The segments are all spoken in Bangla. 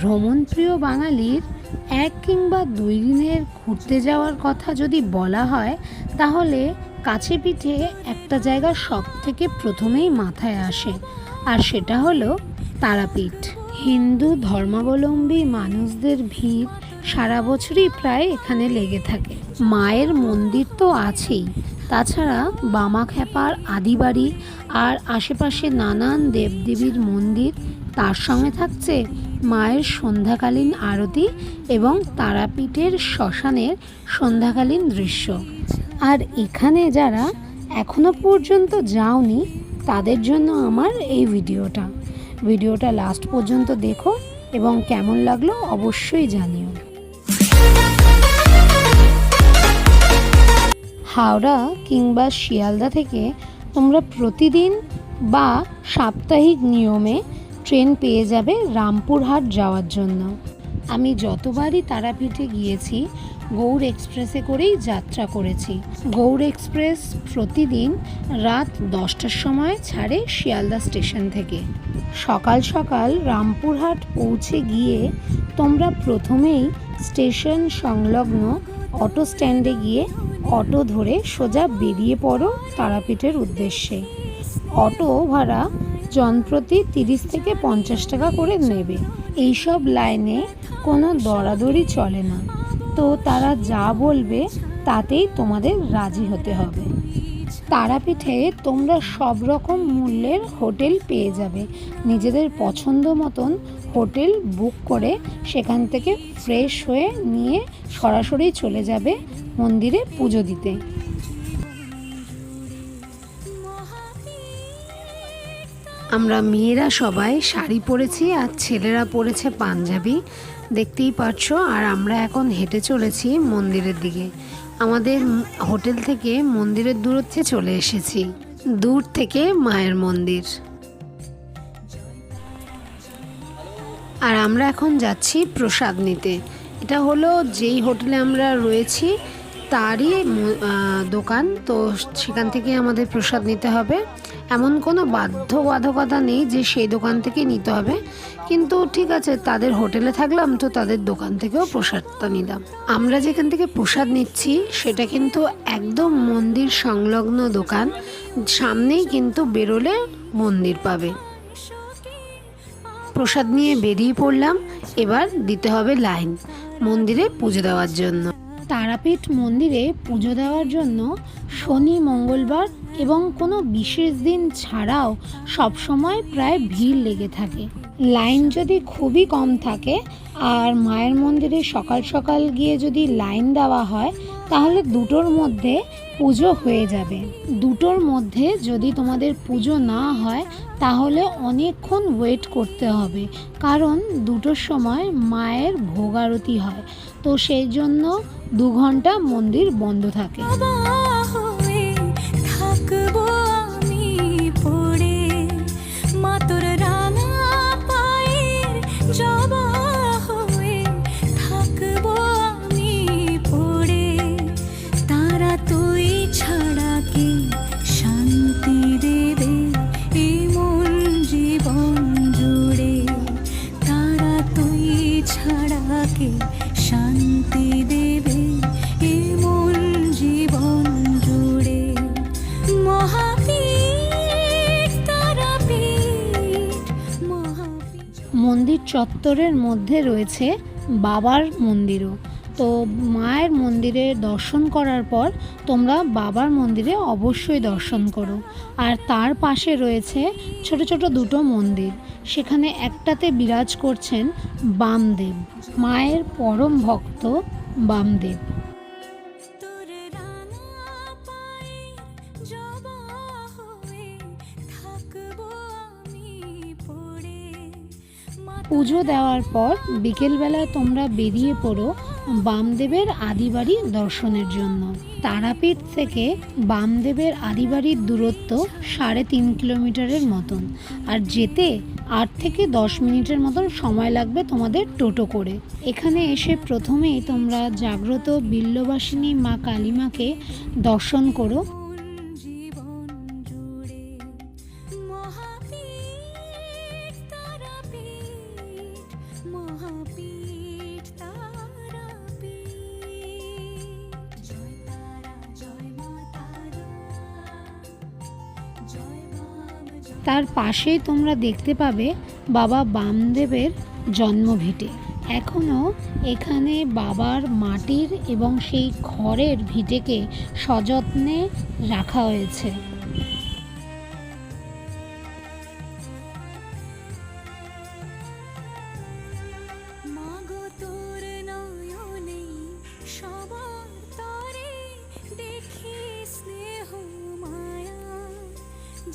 ভ্রমণপ্রিয় বাঙালির এক কিংবা দুই দিনের ঘুরতে যাওয়ার কথা যদি বলা হয়, তাহলে কাছে পিঠে একটা জায়গা সব থেকে প্রথমেই মাথায় আসে, আর সেটা হলো তারাপীঠ। হিন্দু ধর্মাবলম্বী মানুষদের ভিড় সারা বছরই প্রায় এখানে লেগে থাকে। মায়ের মন্দির তো আছেই। তাছাড়া বামাখ্যাপার আদিবাড়ি আর আশেপাশে নানান দেবদেবীর মন্দির তার সঙ্গে থাকছে মায়ের সন্ধ্যাকালীন আরতি এবং তারাপীঠের শ্মশানের সন্ধ্যাকালীন দৃশ্য। আর এখানে যারা এখনও পর্যন্ত যাওনি, তাদের জন্য আমার এই ভিডিওটা। ভিডিওটা লাস্ট পর্যন্ত দেখো এবং কেমন লাগল অবশ্যই জানিও। হাওড়া কিংবা শিয়ালদা থেকে তোমরা প্রতিদিন বা সাপ্তাহিক নিয়মে ট্রেন পেয়ে যাবে রামপুরহাট যাওয়ার জন্য। আমি যতবারই তারাপীঠে গিয়েছি, গৌড় এক্সপ্রেসে করেই যাত্রা করেছি। গৌড় এক্সপ্রেস প্রতিদিন রাত দশটার সময় ছাড়ে শিয়ালদা স্টেশন থেকে। সকাল সকাল রামপুরহাট পৌঁছে গিয়ে তোমরা প্রথমেই স্টেশন সংলগ্ন অটো স্ট্যান্ডে গিয়ে অটো ধরে সোজা বেরিয়ে পড়ো তারাপীঠের উদ্দেশ্যে। অটো ভাড়া জনপ্রতি তিরিশ থেকে পঞ্চাশ টাকা করে নেবে। এইসব লাইনে কোনো দরাদরি চলে না। তো তারা যা বলবে, তাতেই তোমাদের রাজি হতে হবে। তারাপীঠে তোমরা সব রকম মূল্যের হোটেল পেয়ে যাবে। নিজেদের পছন্দ মতন হোটেল বুক করে সেখান থেকে ফ্রেশ হয়ে নিয়ে সরাসরি চলে যাবে মন্দিরে পুজো দিতে। আমরা মেয়েরা সবাই শাড়ি পরেছি আর ছেলেরা পরেছে পাঞ্জাবি। দেখতেই পারছ, আর আমরা এখন হেঁটে চলেছি মন্দিরের দিকে। আমাদের হোটেল থেকে মন্দিরের দূরত্বে চলে এসেছি। দূর থেকে মায়ের মন্দির। আর আমরা এখন যাচ্ছি প্রসাদ নিতে। এটা হলো যেই হোটেলে আমরা রয়েছি, তারই দোকান। তো সেখান থেকে আমাদের প্রসাদ নিতে হবে। এমন কোনো বাধ্যবাধকতা নেই যে সেই দোকান থেকে নিতে হবে। কিন্তু ঠিক আছে, তাদের হোটেলে থাকলাম তো তাদের দোকান থেকেও প্রসাদটা নিলাম। আমরা যেখান থেকে প্রসাদ নিচ্ছি, সেটা কিন্তু একদম মন্দির সংলগ্ন দোকান। সামনেই কিন্তু বেরোলে মন্দির পাবে। প্রসাদ নিয়ে বেরিয়ে পড়লাম। এবার দিতে হবে লাইন মন্দিরে পুজো দেওয়ার জন্য। তারাপীঠ মন্দিরে পুজো দেওয়ার জন্য শনি, মঙ্গলবার এবং কোনো বিশেষ দিন ছাড়াও সব সময় প্রায় ভিড় লেগে থাকে। লাইন যদি খুবই কম থাকে আর মায়ের মন্দিরে সকাল সকাল গিয়ে যদি লাইন দেওয়া হয়, তাহলে দুটোর মধ্যে পুজো হয়ে যাবে। দুটোর মধ্যে যদি তোমাদের পুজো না হয়, তাহলে অনেকক্ষণ ওয়েট করতে হবে। কারণ দুটোর সময় মায়ের ভোগ আরতি হয়। তো সেই জন্য দু ঘণ্টা মন্দির বন্ধ থাকে। চত্বরের মধ্যে রয়েছে বাবার মন্দিরও। তো মায়ের মন্দিরে দর্শন করার পর তোমরা বাবার মন্দিরে অবশ্যই দর্শন করো। আর তার পাশে রয়েছে ছোট ছোট দুটো মন্দির। সেখানে একটাতে বিরাজ করছেন বামদেব। মায়ের পরম ভক্ত বামদেব। পুজো দেওয়ার পর বিকেলবেলা তোমরা বেরিয়ে পড়ো বামদেবের আদিবাড়ি দর্শনের জন্য। তারাপীঠ থেকে বামদেবের আদিবাড়ির দূরত্ব সাড়ে তিন কিলোমিটারের মতন। আর যেতে আট থেকে দশ মিনিটের মতন সময় লাগবে তোমাদের টোটো করে। এখানে এসে প্রথমেই তোমরা জাগ্রত বিল্লবাসিনী মা কালীমাকে দর্শন করো। তার পাশেই তোমরা দেখতে পাবে বাবা বামদেবের জন্মভিটে। এখনও এখানে বাবার মাটির এবং সেই খড়ের ভিটেকে সযত্নে রাখা হয়েছে।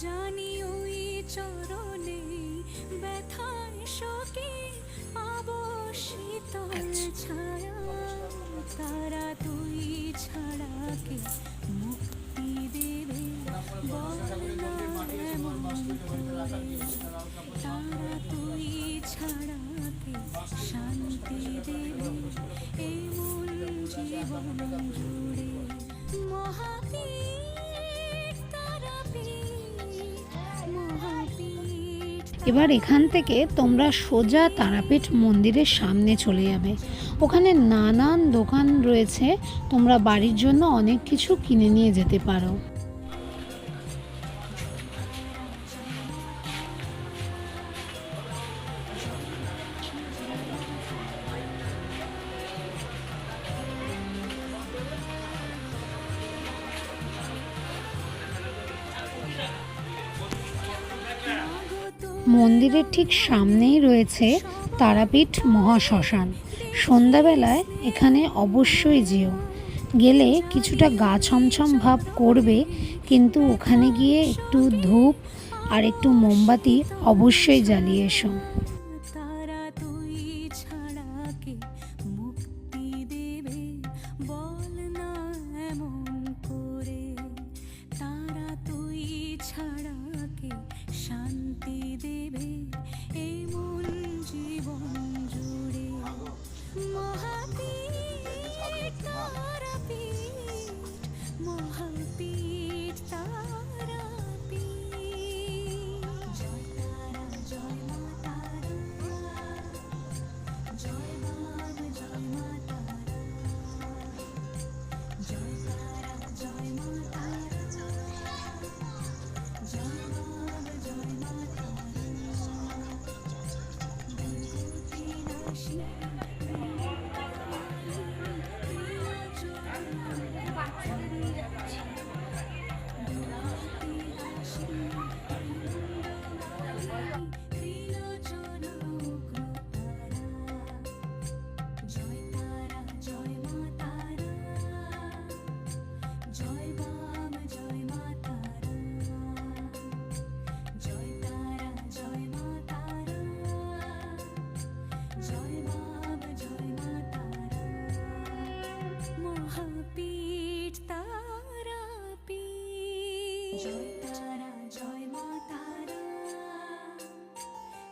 জানি তারা তুই ছাড়া কে মুক্তি দেবে? তুই শান্তি দেবে? এই মন জীবন জুড়ে এবার এখান থেকে তোমরা সোজা তারাপীঠ মন্দিরের সামনে চলে যাবে। ওখানে নানান দোকান রয়েছে। তোমরা বাড়ির জন্য অনেক কিছু কিনে নিয়ে যেতে পারো। মন্দিরের ঠিক সামনেই রয়েছে তারাপীঠ মহাশ্মশান। সন্ধ্যাবেলায় এখানে অবশ্যই যেও। গেলে কিছুটা গা ছমছম ভাব করবে, কিন্তু ওখানে গিয়ে একটু ধূপ আর একটু মোমবাতি অবশ্যই জ্বালিয়ে এসো। শান্তি দেবে? এই মন জীবন জুড়ে। মহাপীঠ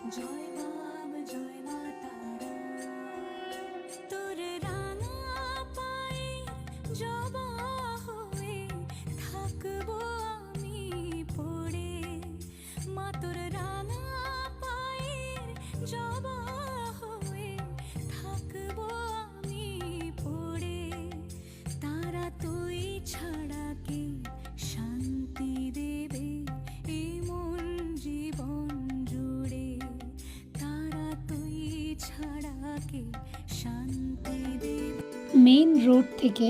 জয় বাম জয় মা রোড থেকে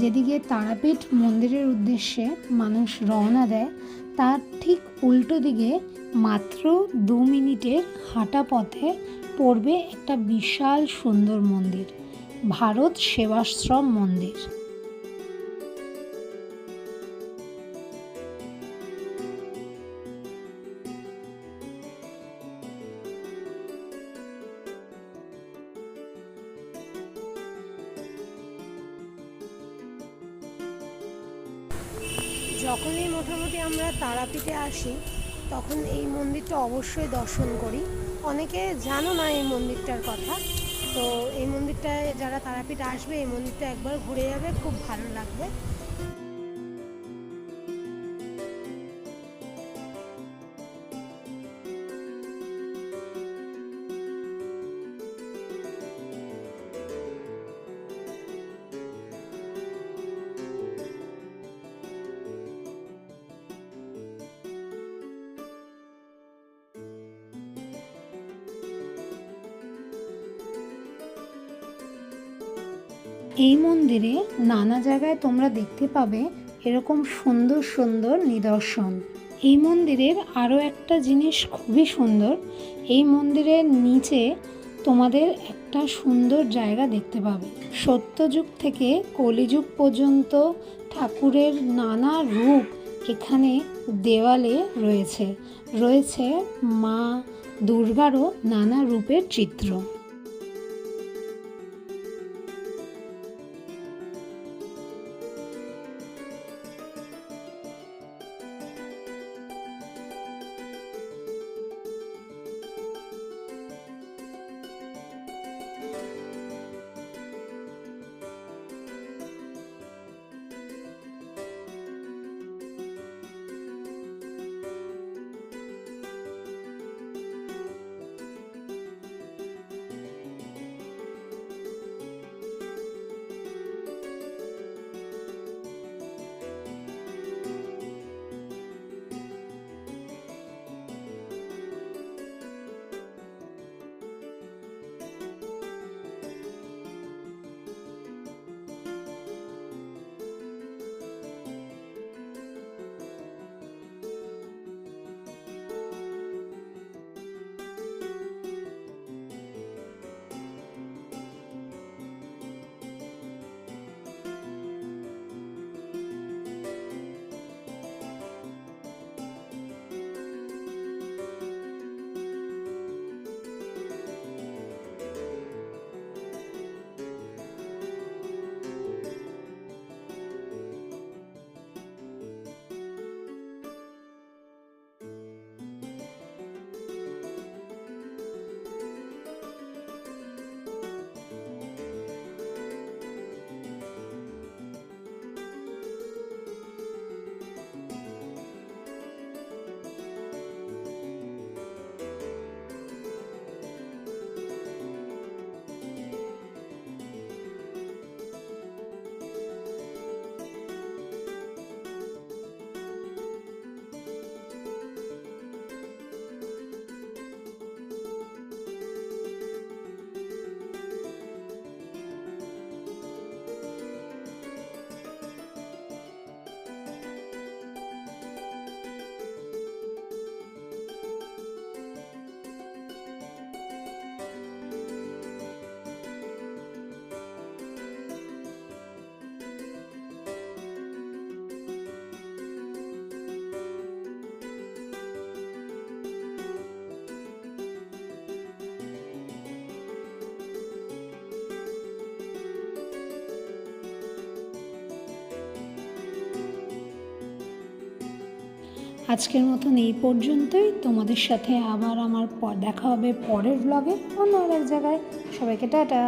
যেদিকে তারাপীঠ মন্দিরের উদ্দেশ্যে মানুষ রওনা দেয়, তার ঠিক উল্টো দিকে মাত্র দু মিনিটের হাঁটা পথে পড়বে একটা বিশাল সুন্দর মন্দির, ভারত সেবাশ্রম মন্দির। তারাপীঠে আসি, তখন এই মন্দিরটা অবশ্যই দর্শন করি। অনেকে জানো না এই মন্দিরটার কথা, তো এই মন্দিরটায় যারা তারাপীঠ আসবে, এই মন্দিরটা একবার ঘুরে যাবে, খুব ভালো লাগবে। এই মন্দিরে নানা জায়গায় তোমরা দেখতে পাবে এরকম সুন্দর সুন্দর নিদর্শন। এই মন্দিরের আরও একটা জিনিস খুবই সুন্দর। এই মন্দিরের নিচে তোমাদের একটা সুন্দর জায়গা দেখতে পাবে। সত্যযুগ থেকে কলিযুগ পর্যন্ত ঠাকুরের নানা রূপ এখানে দেওয়ালে রয়েছে। রয়েছে মা দুর্গারও নানা রূপের চিত্র। আজকের মতন এই পর্যন্তই। তোমাদের সাথে আবার আমার দেখা হবে পরের ব্লগে অন্য এক জায়গায়। সবাইকে টাটা।